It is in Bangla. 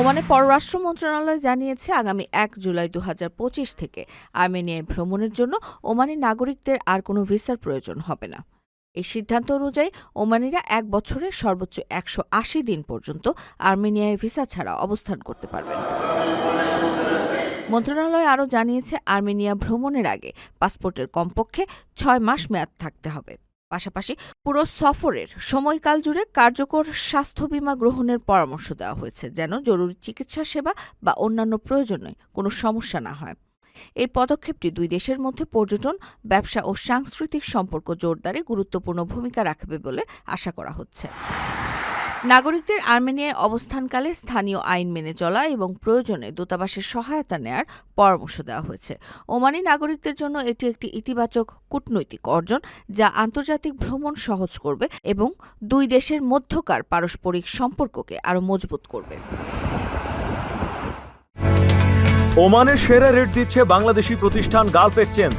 ওমানের পররাষ্ট্র মন্ত্রণালয় জানিয়েছে আগামী এক জুলাই দু হাজার পঁচিশ থেকে আর্মেনিয়ায় ভ্রমণের জন্য ওমানি নাগরিকদের আর কোনো ভিসার প্রয়োজন হবে না। এই সিদ্ধান্ত অনুযায়ী ওমানিরা এক বছরে সর্বোচ্চ একশো আশি দিন পর্যন্ত আর্মেনিয়ায় ভিসা ছাড়া অবস্থান করতে পারবেন। মন্ত্রণালয় আরও জানিয়েছে, আর্মেনিয়া ভ্রমণের আগে পাসপোর্টের কমপক্ষে ছয় মাস মেয়াদ থাকতে হবে। পাশাপাশি পুরো সফরের সময়কাল জুড়ে কার্যকর স্বাস্থ্য বীমা গ্রহণের পরামর্শ দেওয়া হয়েছে, যেন জরুরি চিকিৎসা সেবা বা অন্যান্য প্রয়োজনে কোনো সমস্যা না হয়। এই পদক্ষেপটি দুই দেশের মধ্যে পর্যটন, ব্যবসা ও সাংস্কৃতিক সম্পর্ক জোরদারে গুরুত্বপূর্ণ ভূমিকা রাখবে বলে আশা করা হচ্ছে। নাগরিকদের আর্মেনিয়ায় অবস্থানকালে স্থানীয় আইন মেনে চলা এবং প্রয়োজনে দূতাবাসের সহায়তা নেয়ার পরামর্শ দেওয়া হয়েছে। ওমানি নাগরিকদের জন্য এটি একটি ইতিবাচক কূটনৈতিক অর্জন যা আন্তর্জাতিক ভ্রমণ সহজ করবে এবং দুই দেশের মধ্যকার পারস্পরিক সম্পর্ককে আরও মজবুত করবে। ওমানের সেরা রেট দিচ্ছে বাংলাদেশি প্রতিষ্ঠান গালফ এক্সচেঞ্জ।